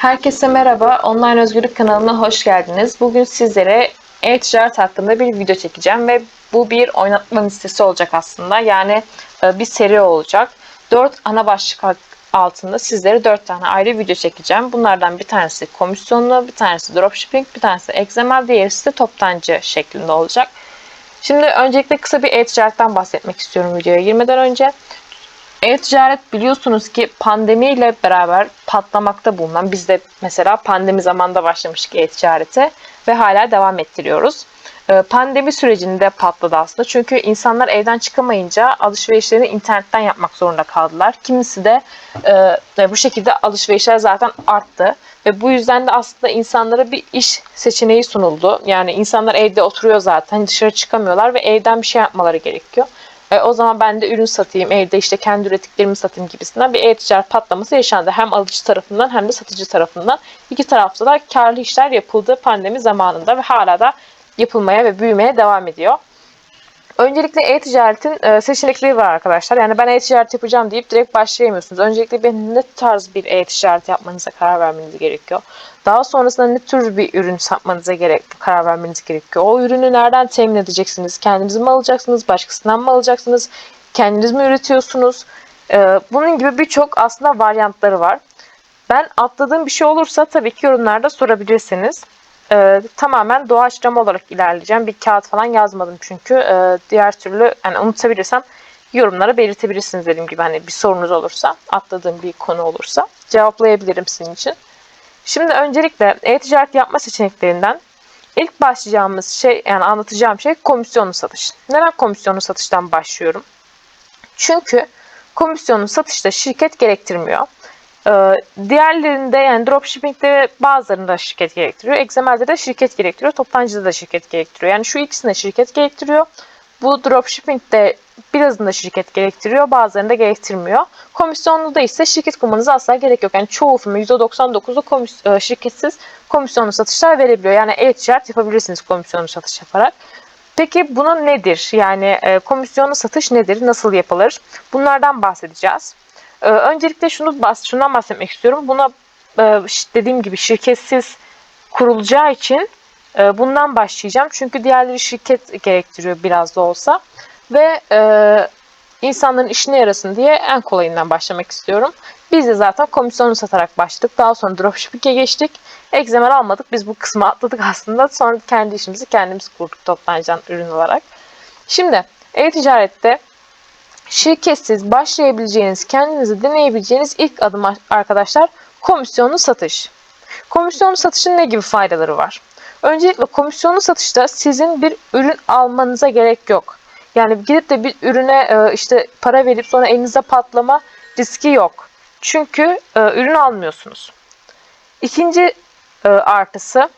Herkese merhaba. Online Özgürlük kanalına hoş geldiniz. Bugün sizlere e-ticaret hakkında bir video çekeceğim ve bu bir oynatma listesi olacak aslında. Yani e, bir seri olacak. 4 ana başlık altında sizlere 4 tane ayrı video çekeceğim. Bunlardan bir tanesi komisyonlu, bir tanesi dropshipping, bir tanesi XML, diğeri ise toptancı şeklinde olacak. Şimdi öncelikle kısa bir e-ticaretten bahsetmek istiyorum videoya girmeden önce. E-ticaret biliyorsunuz ki pandemiyle beraber patlamakta bulunan, biz de mesela pandemi zamanında başlamıştık e-ticarete ve hala devam ettiriyoruz. Ee, pandemi sürecinde patladı aslında çünkü insanlar evden çıkamayınca alışverişlerini internetten yapmak zorunda kaldılar. Kimisi de e, bu şekilde alışverişler zaten arttı ve bu yüzden de aslında insanlara bir iş seçeneği sunuldu. Yani insanlar evde oturuyor zaten dışarı çıkamıyorlar ve evden bir şey yapmaları gerekiyor. E, o zaman ben de ürün satayım, evde işte kendi ürettiklerimi satayım gibisinden bir e-ticaret patlaması yaşandı. Hem alıcı tarafından hem de satıcı tarafından. İki tarafta da karlı işler yapıldı pandemi zamanında ve hala da yapılmaya ve büyümeye devam ediyor. Öncelikle e-ticaretin e, seçenekleri var arkadaşlar. Yani ben e-ticaret yapacağım deyip direkt başlayamıyorsunuz. Öncelikle benim ne tarz bir e-ticaret yapmanıza karar vermeniz gerekiyor. Daha sonrasında ne tür bir ürün satmanıza gerek karar vermeniz gerekiyor. O ürünü nereden temin edeceksiniz? Kendiniz mi alacaksınız? Başkasından mı alacaksınız? Kendiniz mi üretiyorsunuz? E, bunun gibi birçok aslında varyantları var. Ben atladığım bir şey olursa tabii ki yorumlarda sorabilirsiniz e, tamamen doğaçlama olarak ilerleyeceğim. Bir kağıt falan yazmadım çünkü. E, diğer türlü yani unutabilirsem yorumlara belirtebilirsiniz dediğim gibi. Hani bir sorunuz olursa, atladığım bir konu olursa cevaplayabilirim sizin için. Şimdi öncelikle e-ticaret yapma seçeneklerinden ilk başlayacağımız şey yani anlatacağım şey komisyonlu satış. Neden komisyonlu satıştan başlıyorum? Çünkü komisyonlu satışta şirket gerektirmiyor. Ee, diğerlerinde yani dropshipping'de bazılarında şirket gerektiriyor. XML'de de şirket gerektiriyor. Toptancıda da şirket gerektiriyor. Yani şu ikisinde şirket gerektiriyor. Bu dropshipping'de birazında şirket gerektiriyor. Bazılarında gerektirmiyor. Komisyonlu da ise şirket kurmanıza asla gerek yok. Yani çoğu firma %99'u komis e, şirketsiz komisyonlu satışlar verebiliyor. Yani e-ticaret yapabilirsiniz komisyonlu satış yaparak. Peki buna nedir? Yani e, komisyonlu satış nedir? Nasıl yapılır? Bunlardan bahsedeceğiz. Ee, öncelikle şunu bas, şundan bahsetmek istiyorum. Buna e, dediğim gibi şirketsiz kurulacağı için e, bundan başlayacağım. Çünkü diğerleri şirket gerektiriyor biraz da olsa. Ve e, insanların işine yarasın diye en kolayından başlamak istiyorum. Biz de zaten komisyonu satarak başladık. Daha sonra dropshipping'e geçtik. Egzemer almadık. Biz bu kısmı atladık aslında. Sonra kendi işimizi kendimiz kurduk toptancıdan ürün olarak. Şimdi e-ticarette şirketsiz başlayabileceğiniz, kendinizi deneyebileceğiniz ilk adım arkadaşlar komisyonlu satış. Komisyonlu satışın ne gibi faydaları var? Öncelikle komisyonlu satışta sizin bir ürün almanıza gerek yok. Yani gidip de bir ürüne e, işte para verip sonra elinizde patlama riski yok. Çünkü e, ürün almıyorsunuz. İkinci e, artısı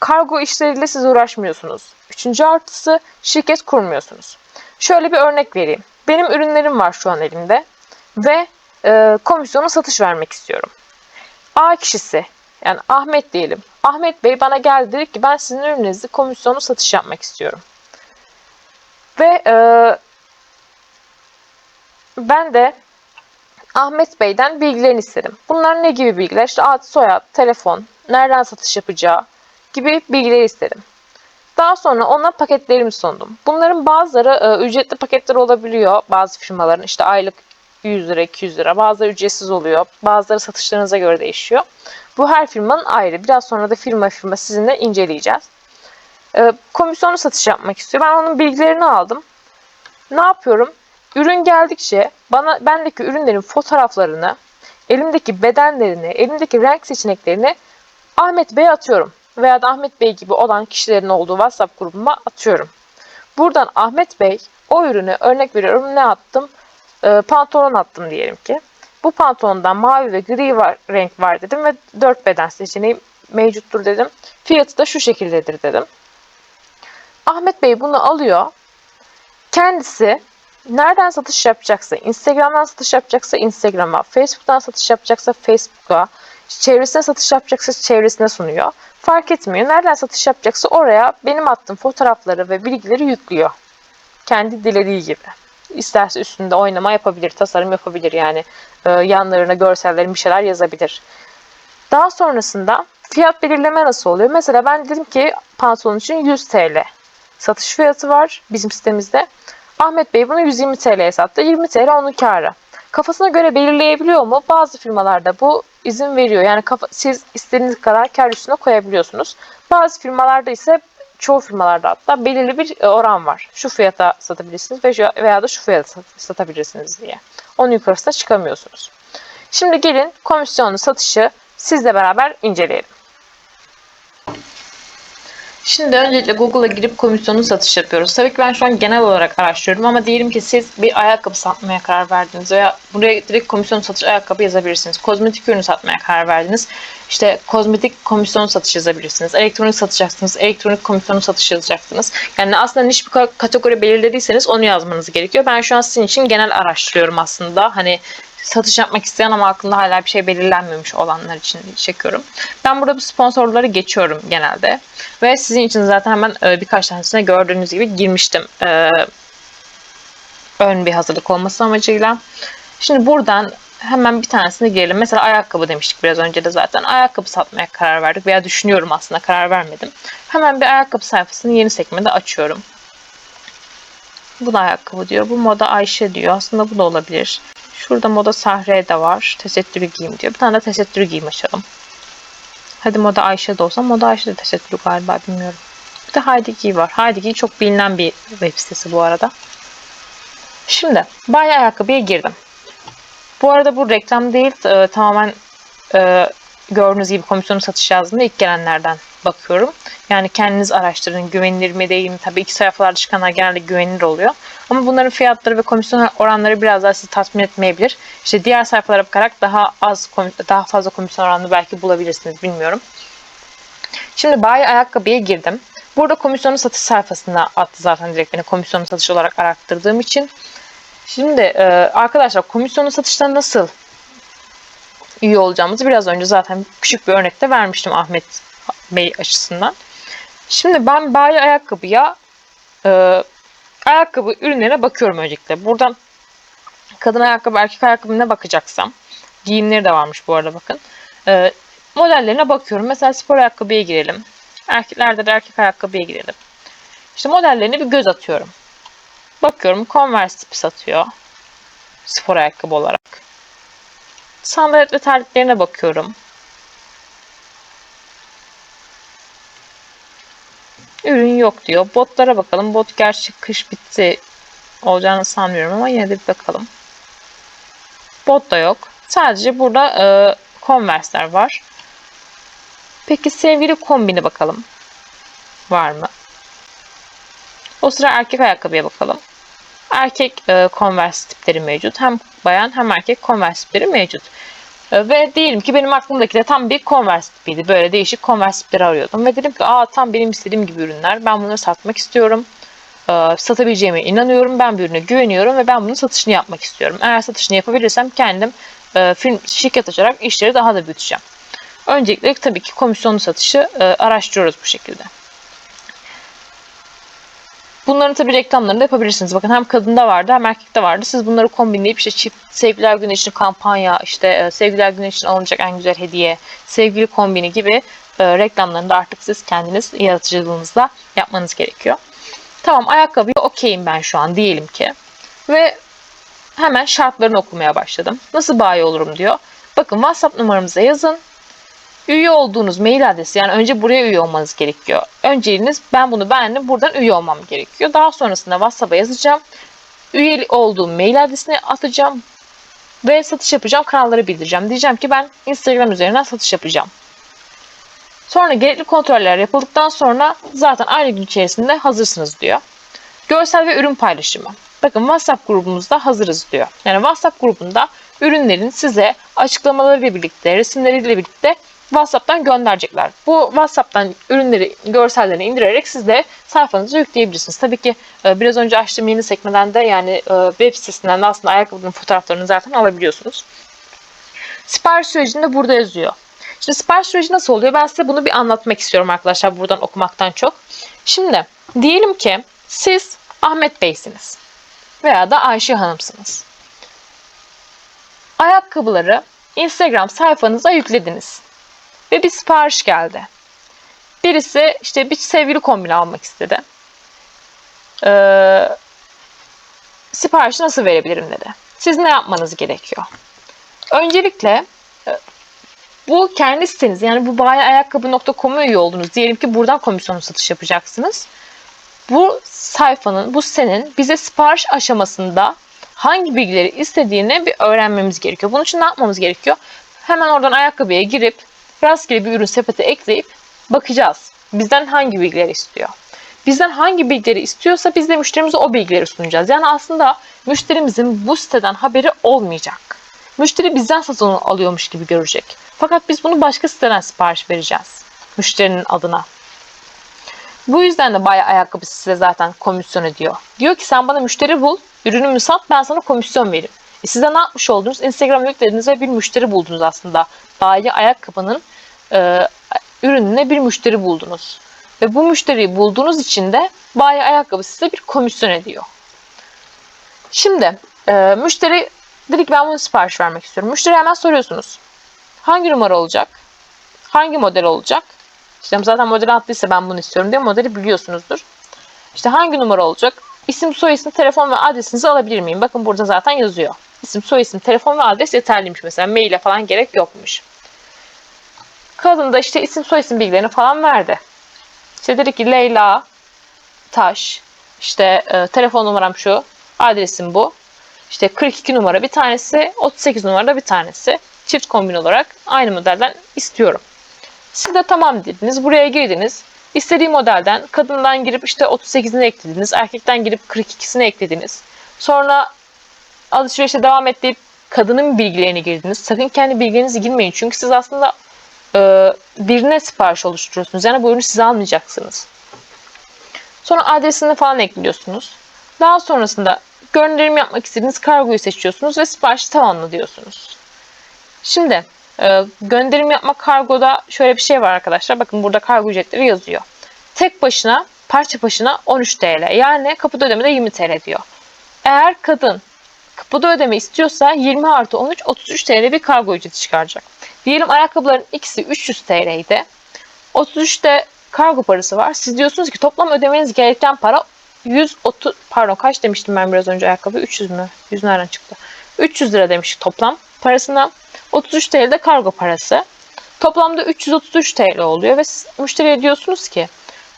kargo işleriyle siz uğraşmıyorsunuz. Üçüncü artısı şirket kurmuyorsunuz. Şöyle bir örnek vereyim. Benim ürünlerim var şu an elimde ve e, satış vermek istiyorum. A kişisi yani Ahmet diyelim. Ahmet Bey bana geldi dedi ki ben sizin ürününüzü komisyonu satış yapmak istiyorum. Ve e, ben de Ahmet Bey'den bilgilerini istedim. Bunlar ne gibi bilgiler? İşte ad, soyad, telefon, nereden satış yapacağı gibi bilgileri istedim. Daha sonra ona paketlerimi sundum. Bunların bazıları e, ücretli paketler olabiliyor. Bazı firmaların işte aylık 100 lira, 200 lira. Bazıları ücretsiz oluyor. Bazıları satışlarınıza göre değişiyor. Bu her firmanın ayrı. Biraz sonra da firma firma sizinle inceleyeceğiz. E, komisyonlu satış yapmak istiyor. Ben onun bilgilerini aldım. Ne yapıyorum? Ürün geldikçe bana bendeki ürünlerin fotoğraflarını, elimdeki bedenlerini, elimdeki renk seçeneklerini Ahmet Bey'e atıyorum veya da Ahmet Bey gibi olan kişilerin olduğu WhatsApp grubuma atıyorum. Buradan Ahmet Bey o ürünü örnek veriyorum ne attım? E, pantolon attım diyelim ki. Bu pantolondan mavi ve gri var, renk var dedim ve 4 beden seçeneği mevcuttur dedim. Fiyatı da şu şekildedir dedim. Ahmet Bey bunu alıyor. Kendisi nereden satış yapacaksa, Instagram'dan satış yapacaksa Instagram'a, Facebook'tan satış yapacaksa Facebook'a, çevresine satış yapacaksa çevresine sunuyor. Fark etmiyor. Nereden satış yapacaksa oraya benim attığım fotoğrafları ve bilgileri yüklüyor. Kendi dilediği gibi. İsterse üstünde oynama yapabilir, tasarım yapabilir yani. Ee, yanlarına görsellerin bir şeyler yazabilir. Daha sonrasında fiyat belirleme nasıl oluyor? Mesela ben dedim ki pantolon için 100 TL satış fiyatı var bizim sitemizde. Ahmet Bey bunu 120 TL'ye sattı. 20 TL onun karı. Kafasına göre belirleyebiliyor mu? Bazı firmalarda bu izin veriyor. Yani kafa, siz istediğiniz kadar kar üstüne koyabiliyorsunuz. Bazı firmalarda ise çoğu firmalarda hatta belirli bir e, oran var. Şu fiyata satabilirsiniz veya da şu fiyata sat- satabilirsiniz diye. Onun yukarısına çıkamıyorsunuz. Şimdi gelin komisyonlu satışı sizle beraber inceleyelim. Şimdi öncelikle Google'a girip komisyonlu satış yapıyoruz. Tabii ki ben şu an genel olarak araştırıyorum ama diyelim ki siz bir ayakkabı satmaya karar verdiniz veya buraya direkt komisyonlu satış ayakkabı yazabilirsiniz. Kozmetik ürünü satmaya karar verdiniz. İşte kozmetik komisyonlu satış yazabilirsiniz. Elektronik satacaksınız. Elektronik komisyonlu satış yazacaksınız. Yani aslında niş bir ka- kategori belirlediyseniz onu yazmanız gerekiyor. Ben şu an sizin için genel araştırıyorum aslında. Hani satış yapmak isteyen ama aklında hala bir şey belirlenmemiş olanlar için çekiyorum. Ben burada bu sponsorları geçiyorum genelde. Ve sizin için zaten hemen e, birkaç tanesine gördüğünüz gibi girmiştim. E, ön bir hazırlık olması amacıyla. Şimdi buradan hemen bir tanesine girelim. Mesela ayakkabı demiştik biraz önce de zaten. Ayakkabı satmaya karar verdik veya düşünüyorum aslında karar vermedim. Hemen bir ayakkabı sayfasını yeni sekmede açıyorum. Bu da ayakkabı diyor. Bu moda Ayşe diyor. Aslında bu da olabilir. Şurada moda Sahre de var. Tesettürü giyim diyor. Bir tane de tesettürü giyim açalım. Hadi moda Ayşe de olsa moda Ayşe de tesettürü galiba bilmiyorum. Bir de Heidi Giy var. Heidi Giy çok bilinen bir web sitesi bu arada. Şimdi bay ayakkabıya girdim. Bu arada bu reklam değil. e, tamamen e, gördüğünüz gibi komisyonu satış yazdığında ilk gelenlerden bakıyorum. Yani kendiniz araştırın güvenilir mi değil mi? Tabii iki sayfalarda çıkanlar genelde güvenilir oluyor. Ama bunların fiyatları ve komisyon oranları biraz daha sizi tatmin etmeyebilir. İşte diğer sayfalara bakarak daha az daha fazla komisyon oranını belki bulabilirsiniz bilmiyorum. Şimdi bayi ayakkabıya girdim. Burada komisyonu satış sayfasına attı zaten direkt beni komisyonu satış olarak arattırdığım için. Şimdi e, arkadaşlar komisyonu satışta nasıl üye olacağımızı biraz önce zaten küçük bir örnekte vermiştim Ahmet Bey açısından. Şimdi ben bayi ayakkabıya e, ayakkabı ürünlerine bakıyorum öncelikle. Buradan kadın ayakkabı, erkek ayakkabı ne bakacaksam giyimleri de varmış bu arada bakın. E, modellerine bakıyorum. Mesela spor ayakkabıya girelim. Erkeklerde de erkek ayakkabıya girelim. İşte modellerine bir göz atıyorum. Bakıyorum Converse tipi satıyor. Spor ayakkabı olarak. Sandalet ve terliklerine bakıyorum. Ürün yok diyor. Botlara bakalım. Bot gerçi kış bitti olacağını sanmıyorum ama yine de bir bakalım. Bot da yok. Sadece burada e, Converse'ler var. Peki sevgili kombine bakalım. Var mı? O sıra erkek ayakkabıya bakalım. Erkek e, Converse tipleri mevcut. Hem bayan hem erkek Converse tipleri mevcut. Ve diyelim ki benim aklımdaki de tam bir Converse tipiydi. Böyle değişik Converse tipleri arıyordum. Ve dedim ki aa tam benim istediğim gibi ürünler. Ben bunları satmak istiyorum. E, satabileceğime inanıyorum. Ben bir ürüne güveniyorum ve ben bunun satışını yapmak istiyorum. Eğer satışını yapabilirsem kendim e, film şirket açarak işleri daha da büyüteceğim. Öncelikle tabii ki komisyonlu satışı e, araştırıyoruz bu şekilde. Bunların tabii reklamlarını da yapabilirsiniz. Bakın hem kadında vardı hem erkekte vardı. Siz bunları kombinleyip işte çift sevgililer günü için kampanya, işte e, sevgililer günü için alınacak en güzel hediye, sevgili kombini gibi e, reklamlarını da artık siz kendiniz yaratıcılığınızla yapmanız gerekiyor. Tamam ayakkabıya okeyim ben şu an diyelim ki. Ve hemen şartlarını okumaya başladım. Nasıl bayi olurum diyor. Bakın WhatsApp numaramıza yazın. Üye olduğunuz mail adresi yani önce buraya üye olmanız gerekiyor. Önceliğiniz ben bunu beğendim buradan üye olmam gerekiyor. Daha sonrasında WhatsApp'a yazacağım. Üye olduğum mail adresine atacağım ve satış yapacağım. Kanalları bildireceğim. Diyeceğim ki ben Instagram üzerinden satış yapacağım. Sonra gerekli kontroller yapıldıktan sonra zaten aynı gün içerisinde hazırsınız diyor. Görsel ve ürün paylaşımı. Bakın WhatsApp grubumuzda hazırız diyor. Yani WhatsApp grubunda ürünlerin size açıklamalarıyla birlikte, resimleriyle birlikte WhatsApp'tan gönderecekler. Bu WhatsApp'tan ürünleri, görsellerini indirerek siz de sayfanıza yükleyebilirsiniz. Tabii ki e, biraz önce açtığım yeni sekmeden de yani e, web sitesinden de aslında ayakkabının fotoğraflarını zaten alabiliyorsunuz. Sipariş sürecinde burada yazıyor. Şimdi sipariş süreci nasıl oluyor? Ben size bunu bir anlatmak istiyorum arkadaşlar buradan okumaktan çok. Şimdi diyelim ki siz Ahmet Bey'siniz veya da Ayşe Hanım'sınız. Ayakkabıları Instagram sayfanıza yüklediniz. Ve bir sipariş geldi. Birisi işte bir sevgili kombini almak istedi. Ee, siparişi nasıl verebilirim dedi. Siz ne yapmanız gerekiyor? Öncelikle e, bu kendi siteniz yani bu bayiayakkabı.com'a üye oldunuz. Diyelim ki buradan komisyonlu satış yapacaksınız. Bu sayfanın, bu sitenin bize sipariş aşamasında hangi bilgileri istediğini bir öğrenmemiz gerekiyor. Bunun için ne yapmamız gerekiyor? Hemen oradan ayakkabıya girip rastgele bir ürün sepete ekleyip bakacağız. Bizden hangi bilgileri istiyor? Bizden hangi bilgileri istiyorsa biz de müşterimize o bilgileri sunacağız. Yani aslında müşterimizin bu siteden haberi olmayacak. Müşteri bizden satın alıyormuş gibi görecek. Fakat biz bunu başka siteden sipariş vereceğiz. Müşterinin adına. Bu yüzden de bayağı ayakkabı size zaten komisyon ediyor. Diyor ki sen bana müşteri bul, ürünümü sat ben sana komisyon veririm. E size ne yapmış oldunuz? Instagram yüklediniz ve bir müşteri buldunuz aslında. Bayi ayakkabının e, ürününe bir müşteri buldunuz. Ve bu müşteriyi bulduğunuz için de bayi ayakkabı size bir komisyon ediyor. Şimdi e, müşteri dedik ben bunu sipariş vermek istiyorum. Müşteri hemen soruyorsunuz. Hangi numara olacak? Hangi model olacak? İşte zaten model attıysa ben bunu istiyorum diye modeli biliyorsunuzdur. İşte hangi numara olacak? İsim, soyisim, telefon ve adresinizi alabilir miyim? Bakın burada zaten yazıyor. İsim, soyisim, telefon ve adres yeterliymiş mesela. Maile falan gerek yokmuş. Kadın da işte isim, soyisim bilgilerini falan verdi. İşte dedi ki Leyla Taş, işte e, telefon numaram şu, adresim bu. İşte 42 numara bir tanesi, 38 numara bir tanesi. Çift kombin olarak aynı modelden istiyorum. Siz de tamam dediniz. Buraya girdiniz. İstediği modelden kadından girip işte 38'ini eklediniz. Erkekten girip 42'sini eklediniz. Sonra alışverişe devam et deyip kadının bilgilerini girdiniz. Sakın kendi bilgilerinizi girmeyin. Çünkü siz aslında birine sipariş oluşturuyorsunuz. Yani bu ürünü siz almayacaksınız. Sonra adresini falan ekliyorsunuz. Daha sonrasında gönderim yapmak istediğiniz kargoyu seçiyorsunuz ve siparişi tamamla diyorsunuz. Şimdi e, gönderim yapmak kargoda şöyle bir şey var arkadaşlar. Bakın burada kargo ücretleri yazıyor. Tek başına parça başına 13 TL. Yani kapıda ödeme de 20 TL diyor. Eğer kadın kapıda ödeme istiyorsa 20 artı 13 33 TL bir kargo ücreti çıkaracak. Diyelim ayakkabıların ikisi 300 TL'ydi. 33'te kargo parası var. Siz diyorsunuz ki toplam ödemeniz gereken para 130 pardon kaç demiştim ben biraz önce ayakkabı 300 mü? 100 nereden çıktı? 300 lira demiştik toplam parasına. 33 TL de kargo parası. Toplamda 333 TL oluyor ve siz müşteriye diyorsunuz ki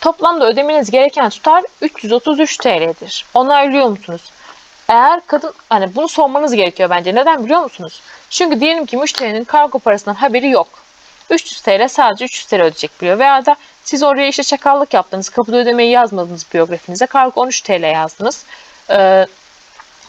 toplamda ödemeniz gereken tutar 333 TL'dir. Onaylıyor musunuz? Eğer kadın hani bunu sormanız gerekiyor bence. Neden biliyor musunuz? Çünkü diyelim ki müşterinin kargo parasından haberi yok. 300 TL sadece 300 TL ödeyecek biliyor. Veya da siz oraya işte çakallık yaptınız. Kapıda ödemeyi yazmadınız biyografinize. Kargo 13 TL yazdınız. Ee,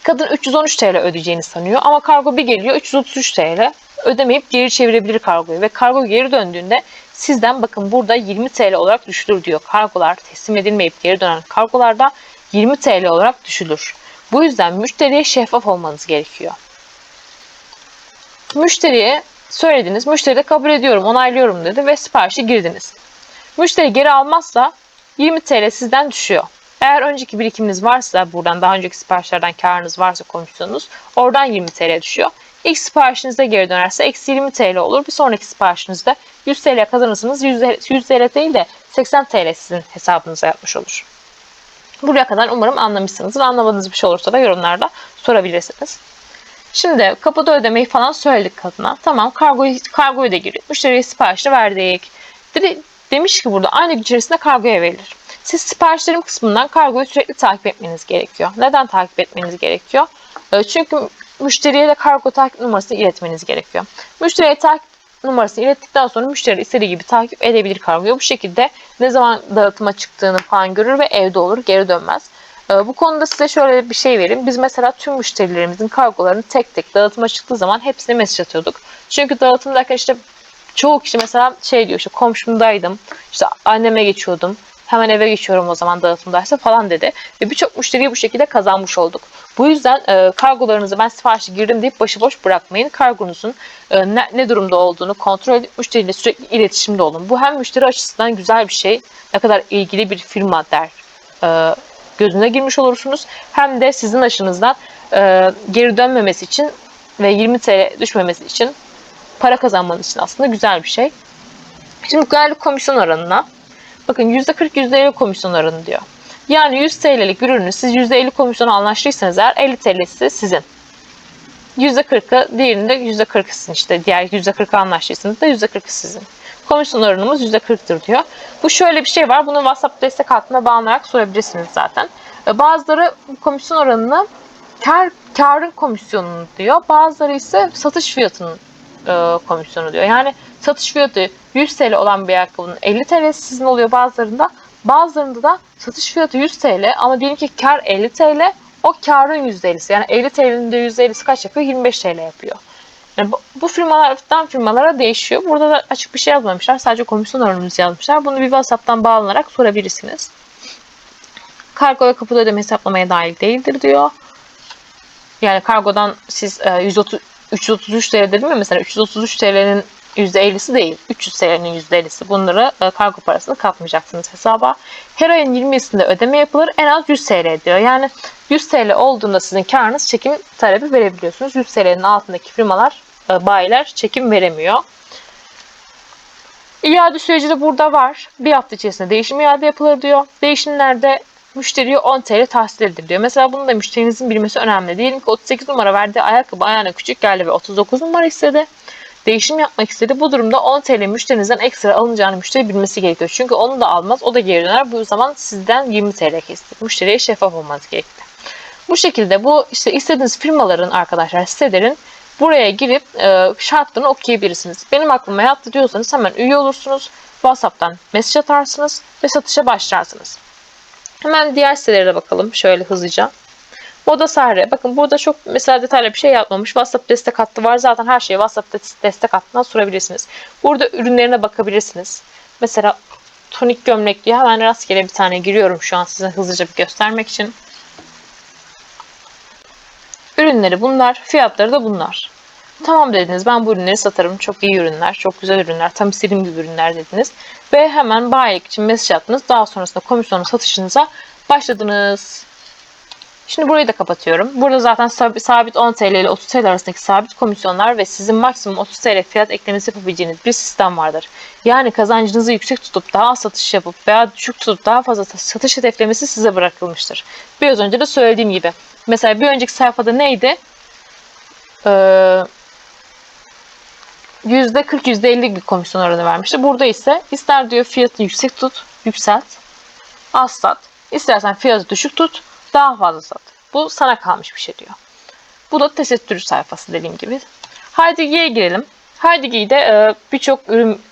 kadın 313 TL ödeyeceğini sanıyor. Ama kargo bir geliyor 333 TL. Ödemeyip geri çevirebilir kargoyu. Ve kargo geri döndüğünde sizden bakın burada 20 TL olarak düşülür diyor. Kargolar teslim edilmeyip geri dönen kargolarda 20 TL olarak düşülür. Bu yüzden müşteriye şeffaf olmanız gerekiyor. Müşteriye söylediniz. Müşteri de kabul ediyorum, onaylıyorum dedi ve siparişi girdiniz. Müşteri geri almazsa 20 TL sizden düşüyor. Eğer önceki birikiminiz varsa buradan daha önceki siparişlerden karınız varsa komisyonunuz oradan 20 TL düşüyor. İlk siparişinizde geri dönerse eksi 20 TL olur. Bir sonraki siparişinizde 100 TL kazanırsınız. 100 TL değil de 80 TL sizin hesabınıza yatmış olur. Buraya kadar umarım anlamışsınızdır. Anlamadığınız bir şey olursa da yorumlarda sorabilirsiniz. Şimdi kapıda ödemeyi falan söyledik kadına. Tamam kargoyu, kargoyu da girdik. Müşteriye siparişi verdik. Dedi, demiş ki burada aynı gün içerisinde kargoya verilir. Siz siparişlerim kısmından kargoyu sürekli takip etmeniz gerekiyor. Neden takip etmeniz gerekiyor? Çünkü müşteriye de kargo takip numarasını iletmeniz gerekiyor. Müşteriye takip numarasını ilettikten sonra müşteri istediği gibi takip edebilir kargoyu. Bu şekilde ne zaman dağıtıma çıktığını falan görür ve evde olur, geri dönmez. Bu konuda size şöyle bir şey vereyim. Biz mesela tüm müşterilerimizin kargolarını tek tek dağıtıma çıktığı zaman hepsine mesaj atıyorduk. Çünkü dağıtımdayken işte çoğu kişi mesela şey diyor işte komşumdaydım, işte anneme geçiyordum, hemen eve geçiyorum o zaman dağıtımdaysa falan dedi. Ve birçok müşteriyi bu şekilde kazanmış olduk. Bu yüzden e, kargolarınızı ben siparişi girdim deyip başıboş bırakmayın. Kargonuzun e, ne, ne durumda olduğunu kontrol edip müşteriyle sürekli iletişimde olun. Bu hem müşteri açısından güzel bir şey. Ne kadar ilgili bir firma der e, gözüne girmiş olursunuz. Hem de sizin aşınızdan e, geri dönmemesi için ve 20 TL düşmemesi için para kazanmanız için aslında güzel bir şey. Şimdi geldik komisyon oranına. Bakın %40 %50 komisyon oranı diyor. Yani 100 TL'lik bir ürünü siz %50 komisyonu anlaştıysanız eğer 50 TL'si sizin. %40'ı diğerinde %40'ı sizin işte. Diğer %40'ı anlaştıysanız da %40'ı sizin. Komisyon oranımız %40'tır diyor. Bu şöyle bir şey var. Bunu WhatsApp destek hattına bağlanarak sorabilirsiniz zaten. E, Bazıları komisyon oranını kar, karın komisyonunu diyor. Bazıları ise satış fiyatının e, komisyonu diyor. Yani satış fiyatı 100 TL olan bir ayakkabının 50 TL sizin oluyor bazılarında. Bazılarında da satış fiyatı 100 TL ama diyelim ki kar 50 TL o karın %50'si. Yani 50 TL'nin de %50'si kaç yapıyor? 25 TL yapıyor. Yani bu, bu firmalardan firmalara değişiyor. Burada da açık bir şey yazmamışlar. Sadece komisyon oranımızı yazmışlar. Bunu bir WhatsApp'tan bağlanarak sorabilirsiniz. Kargo ve kapıda ödeme hesaplamaya dahil değildir diyor. Yani kargodan siz e, 130, 333 TL dedim ya mesela 333 TL'nin %50'si değil. 300 TL'nin %50'si. Bunları kargo parasını katmayacaksınız hesaba. Her ayın 20'sinde ödeme yapılır. En az 100 TL diyor. Yani 100 TL olduğunda sizin karınız çekim talebi verebiliyorsunuz. 100 TL'nin altındaki firmalar, e, bayiler çekim veremiyor. İade süreci de burada var. Bir hafta içerisinde değişim iade yapılır diyor. Değişimlerde müşteriye 10 TL tahsil edilir diyor. Mesela bunu da müşterinizin bilmesi önemli. Diyelim ki 38 numara verdiği ayakkabı ayağına küçük geldi ve 39 numara istedi. Değişim yapmak istedi. Bu durumda 10 TL müşterinizden ekstra alınacağını müşteri bilmesi gerekiyor. Çünkü onu da almaz, o da geri döner. Bu zaman sizden 20 TL kesti. Müşteriye şeffaf olmanız gerekli. Bu şekilde bu işte istediğiniz firmaların arkadaşlar sitelerin buraya girip e, şartlarını okuyabilirsiniz. Benim aklıma yattı diyorsanız hemen üye olursunuz. WhatsApp'tan mesaj atarsınız ve satışa başlarsınız. Hemen diğer sitelere de bakalım şöyle hızlıca. Moda Sahre. Bakın burada çok mesela detaylı bir şey yapmamış. WhatsApp destek hattı var. Zaten her şeyi WhatsApp destek hattından sorabilirsiniz. Burada ürünlerine bakabilirsiniz. Mesela tonik gömlek diye hemen rastgele bir tane giriyorum şu an size hızlıca bir göstermek için. Ürünleri bunlar. Fiyatları da bunlar. Tamam dediniz ben bu ürünleri satarım. Çok iyi ürünler, çok güzel ürünler, tam istediğim gibi ürünler dediniz. Ve hemen bayilik için mesaj attınız. Daha sonrasında komisyonu satışınıza başladınız. Şimdi burayı da kapatıyorum. Burada zaten sabit 10 TL ile 30 TL arasındaki sabit komisyonlar ve sizin maksimum 30 TL fiyat eklemesi yapabileceğiniz bir sistem vardır. Yani kazancınızı yüksek tutup daha az satış yapıp veya düşük tutup daha fazla satış hedeflemesi size bırakılmıştır. Biraz önce de söylediğim gibi. Mesela bir önceki sayfada neydi? Ee, %40 %50 bir komisyon oranı vermişti. Burada ise ister diyor fiyatı yüksek tut, yükselt, az sat. İstersen fiyatı düşük tut, daha fazla sat. Bu sana kalmış bir şey diyor. Bu da tesettür sayfası dediğim gibi. Haydigi'ye girelim. Haydigi'de e, birçok ürün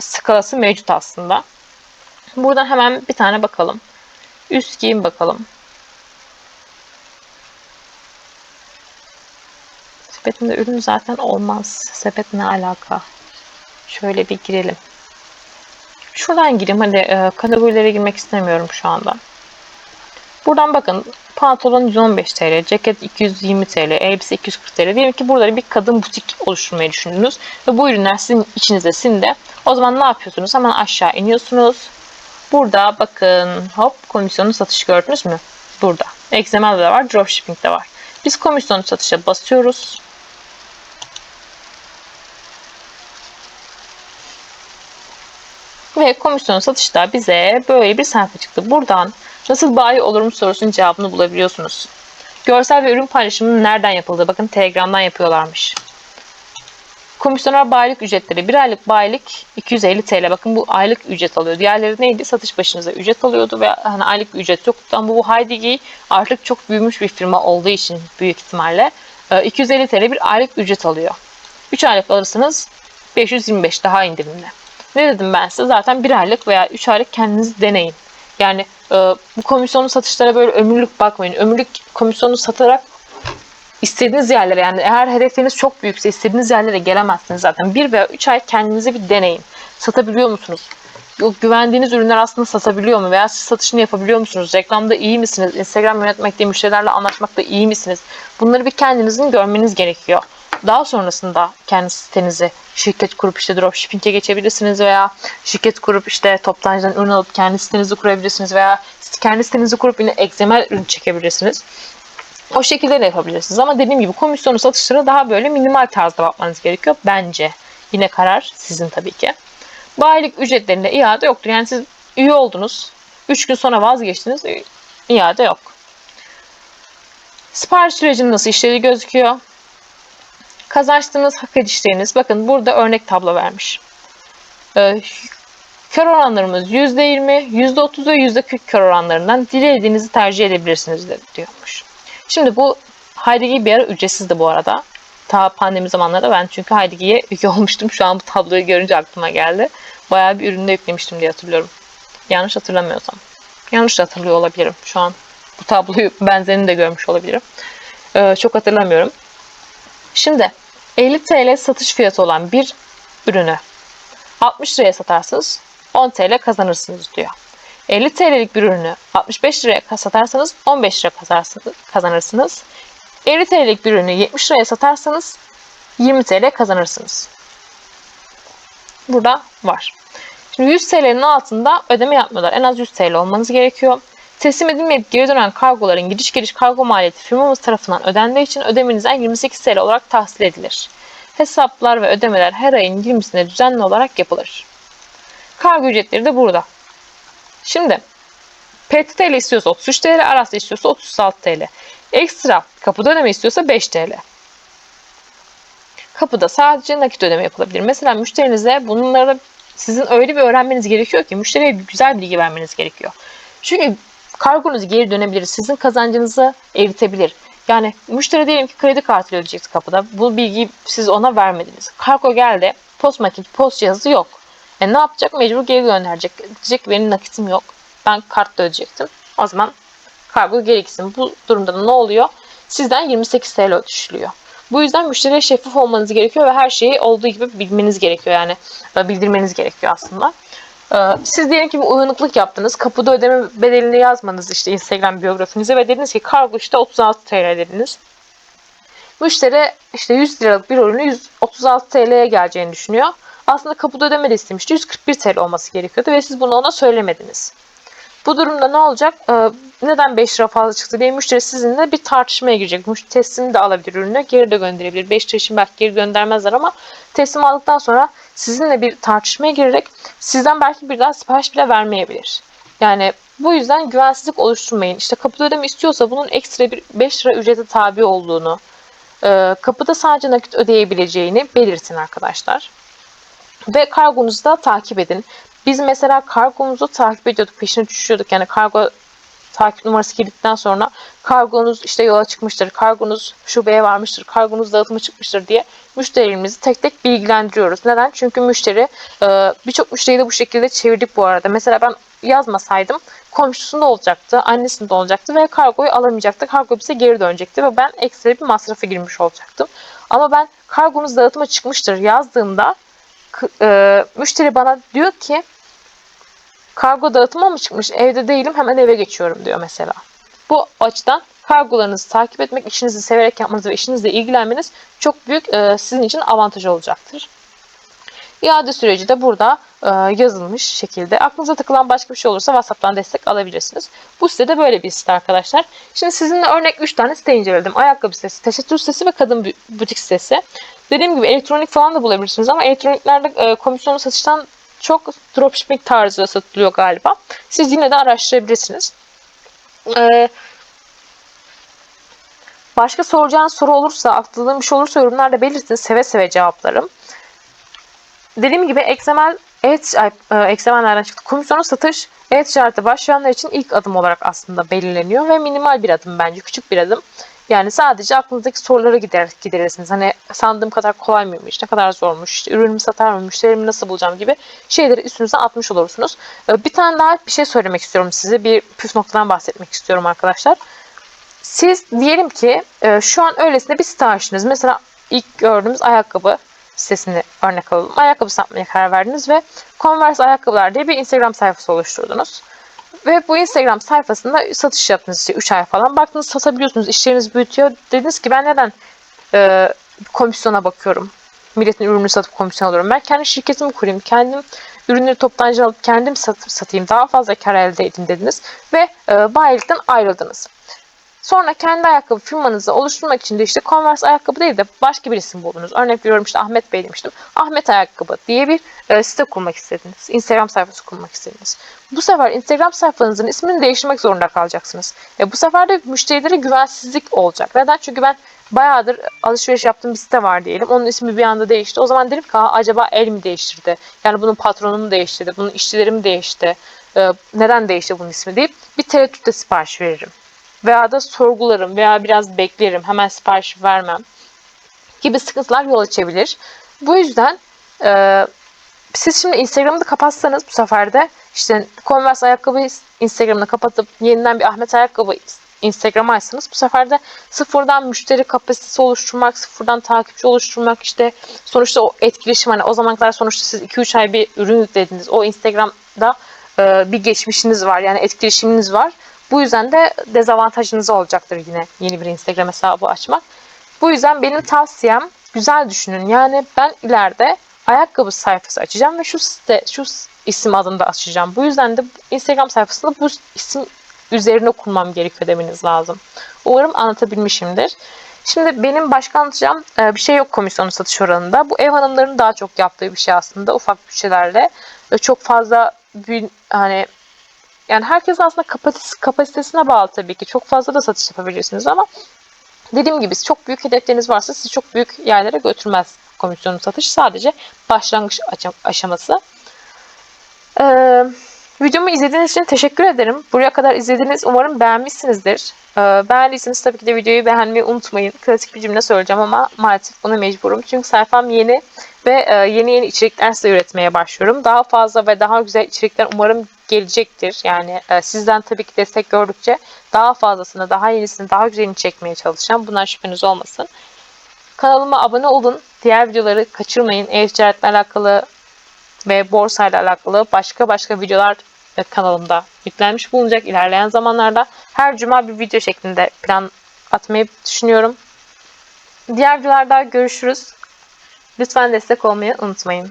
skalası mevcut aslında. Buradan hemen bir tane bakalım. Üst giyim bakalım. Sepetimde ürün zaten olmaz. Sepet ne alaka? Şöyle bir girelim. Şuradan gireyim. Hadi e, kategorilere girmek istemiyorum şu anda. Buradan bakın pantolon 115 TL, ceket 220 TL, elbise 240 TL. Diyelim ki burada bir kadın butik oluşturmayı düşündünüz ve bu ürünler sizin içinizde sinde. O zaman ne yapıyorsunuz? Hemen aşağı iniyorsunuz. Burada bakın hop komisyonu satış gördünüz mü? Burada. XML de var, dropshipping de var. Biz komisyonu satışa basıyoruz. Ve komisyon satışta bize böyle bir sayfa çıktı. Buradan nasıl bayi olurum sorusunun cevabını bulabiliyorsunuz. Görsel ve ürün paylaşımının nereden yapıldığı bakın Telegram'dan yapıyorlarmış. Komisyoner bayilik ücretleri. Bir aylık bayilik 250 TL. Bakın bu aylık ücret alıyor. Diğerleri neydi? Satış başınıza ücret alıyordu ve hani aylık ücret yoktu. Ama bu Heidigi artık çok büyümüş bir firma olduğu için büyük ihtimalle 250 TL bir aylık ücret alıyor. 3 aylık alırsanız 525 daha indirimli. Ne dedim ben size? Zaten bir aylık veya üç aylık kendiniz deneyin. Yani e, bu komisyonlu satışlara böyle ömürlük bakmayın. Ömürlük komisyonu satarak istediğiniz yerlere yani eğer hedefleriniz çok büyükse istediğiniz yerlere gelemezsiniz zaten. Bir veya üç ay kendinizi bir deneyin. Satabiliyor musunuz? Güvendiğiniz ürünler aslında satabiliyor mu? Veya siz satışını yapabiliyor musunuz? Reklamda iyi misiniz? Instagram yönetmekte, müşterilerle anlaşmakta iyi misiniz? Bunları bir kendinizin görmeniz gerekiyor. Daha sonrasında kendi sitenizi şirket kurup işte dropshipping'e geçebilirsiniz veya şirket kurup işte toptancıdan ürün alıp kendi sitenizi kurabilirsiniz veya kendi sitenizi kurup yine XML ürün çekebilirsiniz. O şekilde de yapabilirsiniz ama dediğim gibi komisyonu satışlara daha böyle minimal tarzda bakmanız gerekiyor bence. Yine karar sizin tabii ki. Bayilik ücretlerinde iade yoktur. Yani siz üye oldunuz. 3 gün sonra vazgeçtiniz. iade yok. Sipariş sürecinin nasıl işlediği gözüküyor. Kazançlarınız, hak edişleriniz. Bakın burada örnek tablo vermiş. Ee, kar oranlarımız %20, %30 ve %40 kar oranlarından dilediğinizi tercih edebilirsiniz de diyormuş. Şimdi bu Heidegger bir ara ücretsizdi bu arada. Ta pandemi zamanlarda ben çünkü Heidegger'e üye olmuştum. Şu an bu tabloyu görünce aklıma geldi. Bayağı bir üründe yüklemiştim diye hatırlıyorum. Yanlış hatırlamıyorsam. Yanlış hatırlıyor olabilirim şu an. Bu tabloyu benzerini de görmüş olabilirim. Ee, çok hatırlamıyorum. Şimdi 50 TL satış fiyatı olan bir ürünü 60 liraya satarsınız 10 TL kazanırsınız diyor. 50 TL'lik bir ürünü 65 liraya satarsanız 15 lira kazanırsınız. 50 TL'lik bir ürünü 70 liraya satarsanız 20 TL kazanırsınız. Burada var. Şimdi 100 TL'nin altında ödeme yapmıyorlar. En az 100 TL olmanız gerekiyor. Teslim edilmeyip geri dönen kargoların gidiş geliş kargo maliyeti firmamız tarafından ödendiği için ödemenizden 28 TL olarak tahsil edilir. Hesaplar ve ödemeler her ayın 20'sinde düzenli olarak yapılır. Kargo ücretleri de burada. Şimdi PTT ile istiyorsa 33 TL, Aras'ta istiyorsa 36 TL. Ekstra kapıda ödeme istiyorsa 5 TL. Kapıda sadece nakit ödeme yapılabilir. Mesela müşterinize bunları sizin öyle bir öğrenmeniz gerekiyor ki müşteriye güzel bilgi vermeniz gerekiyor. Çünkü kargonuz geri dönebilir. Sizin kazancınızı eritebilir. Yani müşteri diyelim ki kredi kartıyla ödeyecekti kapıda. Bu bilgiyi siz ona vermediniz. Kargo geldi. Post maketi, post cihazı yok. E ne yapacak? Mecbur geri gönderecek. Diyecek benim nakitim yok. Ben kartla ödeyecektim. O zaman kargo geri. Bu durumda da ne oluyor? Sizden 28 TL düşülüyor. Bu yüzden müşteriye şeffaf olmanız gerekiyor ve her şeyi olduğu gibi bilmeniz gerekiyor. Yani e, bildirmeniz gerekiyor aslında. Ee, Siz diyelim ki bir uyanıklık yaptınız. Kapıda ödeme bedelini yazmanız işte Instagram biyografinize ve dediniz ki kargo işte 36 TL dediniz. Müşteri işte 100 liralık bir ürünü 136 TL'ye geleceğini düşünüyor. Aslında kapıda ödeme de istemişti. 141 TL olması gerekiyordu ve siz bunu ona söylemediniz. Bu durumda ne olacak? Ee, neden 5 lira fazla çıktı diye müşteri sizinle bir tartışmaya girecek. Müşteri teslim de alabilir ürünü, geri de gönderebilir. 5 lira için belki geri göndermezler ama teslim aldıktan sonra sizinle bir tartışmaya girerek sizden belki bir daha sipariş bile vermeyebilir. Yani bu yüzden güvensizlik oluşturmayın. İşte kapıda ödeme istiyorsa bunun ekstra bir 5 lira ücrete tabi olduğunu, e, kapıda sadece nakit ödeyebileceğini belirtin arkadaşlar. Ve kargonuzu da takip edin. Biz mesela kargomuzu takip ediyorduk, peşine düşüyorduk. Yani kargo takip numarası girdikten sonra kargonuz işte yola çıkmıştır, kargonuz şubeye varmıştır, kargonuz dağıtıma çıkmıştır diye müşterilerimizi tek tek bilgilendiriyoruz. Neden? Çünkü müşteri e, birçok müşteriyi de bu şekilde çevirdik bu arada. Mesela ben yazmasaydım komşusunda olacaktı, annesinde olacaktı ve kargoyu alamayacaktı. Kargo bize geri dönecekti ve ben ekstra bir masrafa girmiş olacaktım. Ama ben kargonuz dağıtıma çıkmıştır yazdığımda e, müşteri bana diyor ki kargo dağıtıma mı çıkmış evde değilim hemen eve geçiyorum diyor mesela. Bu açıdan kargolarınızı takip etmek, işinizi severek yapmanız ve işinizle ilgilenmeniz çok büyük e, sizin için avantaj olacaktır. İade süreci de burada e, yazılmış şekilde. Aklınıza takılan başka bir şey olursa WhatsApp'tan destek alabilirsiniz. Bu site de böyle bir site arkadaşlar. Şimdi sizinle örnek 3 tane site inceledim. Ayakkabı sitesi, tesettür sitesi ve kadın bu- butik sitesi. Dediğim gibi elektronik falan da bulabilirsiniz ama elektroniklerde e, komisyonlu satıştan çok dropshipping tarzı satılıyor galiba. Siz yine de araştırabilirsiniz. E, başka soracağınız soru olursa, aklınızda bir şey olursa yorumlarda belirtin. Seve seve cevaplarım. Dediğim gibi XML evet, e, nereden çıktı? Komisyonlu satış e-ticarete başlayanlar için ilk adım olarak aslında belirleniyor ve minimal bir adım bence, küçük bir adım. Yani sadece aklınızdaki soruları gider, giderirsiniz. Hani sandığım kadar kolay mıymış, ne kadar zormuş, işte ürünümü satar mı, müşterimi nasıl bulacağım gibi şeyleri üstünüze atmış olursunuz. E, Bir tane daha bir şey söylemek istiyorum size. Bir püf noktadan bahsetmek istiyorum arkadaşlar. Siz diyelim ki e, şu an öylesine bir site açtınız. Mesela ilk gördüğümüz ayakkabı sitesini örnek alalım. Ayakkabı satmaya karar verdiniz ve Converse ayakkabılar diye bir Instagram sayfası oluşturdunuz. Ve bu Instagram sayfasında satış yaptınız işte 3 ay falan. Baktınız satabiliyorsunuz, işleriniz büyütüyor. Dediniz ki ben neden e, komisyona bakıyorum? Milletin ürünü satıp komisyon alıyorum. Ben kendi şirketimi kurayım, kendim ürünleri toptancı alıp kendim satıp satayım, daha fazla kar elde edeyim dediniz. Ve e, bayilikten ayrıldınız. Sonra kendi ayakkabı firmanızı oluşturmak için de işte Converse ayakkabı değil de başka bir isim buldunuz. Örnek veriyorum işte Ahmet Bey demiştim. Ahmet Ayakkabı diye bir e, site kurmak istediniz. Instagram sayfası kurmak istediniz. Bu sefer Instagram sayfanızın ismini değiştirmek zorunda kalacaksınız. E, bu sefer de müşterilere güvensizlik olacak. Neden? Çünkü ben bayağıdır alışveriş yaptığım bir site var diyelim. Onun ismi bir anda değişti. O zaman dedim ki "Aa, acaba el mi değiştirdi? Yani bunun patronu mu değiştirdi? Bunun işçileri mi değişti? E, neden değişti bunun ismi deyip bir tereddütle sipariş veririm veya da sorgularım veya biraz beklerim hemen sipariş vermem gibi sıkıntılar yol açabilir. Bu yüzden e, siz şimdi Instagram'ı da kapatsanız bu sefer de işte Converse ayakkabı Instagram'ını kapatıp yeniden bir Ahmet ayakkabı Instagram açsanız bu sefer de sıfırdan müşteri kapasitesi oluşturmak, sıfırdan takipçi oluşturmak işte sonuçta o etkileşim hani o zamana kadar sonuçta siz 2-3 ay bir ürün yüklediniz. O Instagram'da e, bir geçmişiniz var yani etkileşiminiz var. Bu yüzden de dezavantajınız olacaktır yine yeni bir Instagram hesabı açmak. Bu yüzden benim tavsiyem güzel düşünün. Yani ben ileride ayakkabı sayfası açacağım ve şu site, şu isim adında açacağım. Bu yüzden de Instagram sayfasında bu isim üzerine kurmam gerekiyor demeniz lazım. Umarım anlatabilmişimdir. Şimdi benim başka anlatacağım e, bir şey yok komisyonu satış oranında. Bu ev hanımlarının daha çok yaptığı bir şey aslında ufak bütçelerle. Çok fazla bir hani yani herkes aslında kapasitesi, kapasitesine bağlı tabii ki. Çok fazla da satış yapabilirsiniz ama dediğim gibi çok büyük hedefleriniz varsa sizi çok büyük yerlere götürmez komisyonun satış. Sadece başlangıç aşaması. Ee, videomu izlediğiniz için teşekkür ederim. Buraya kadar izlediniz. Umarım beğenmişsinizdir. Ee, beğendiyseniz tabii ki de videoyu beğenmeyi unutmayın. Klasik bir cümle söyleyeceğim ama maalesef buna mecburum. Çünkü sayfam yeni ve e, yeni yeni içerikler size üretmeye başlıyorum. Daha fazla ve daha güzel içerikler umarım gelecektir. Yani e, sizden tabii ki destek gördükçe daha fazlasını, daha yenisini, daha güzelini çekmeye çalışacağım. Bundan şüpheniz olmasın. Kanalıma abone olun. Diğer videoları kaçırmayın. E-ticaretle alakalı ve borsayla alakalı başka başka videolar kanalımda yüklenmiş bulunacak ilerleyen zamanlarda. Her cuma bir video şeklinde plan atmayı düşünüyorum. Diğer videolarda görüşürüz. Lütfen destek olmayı unutmayın.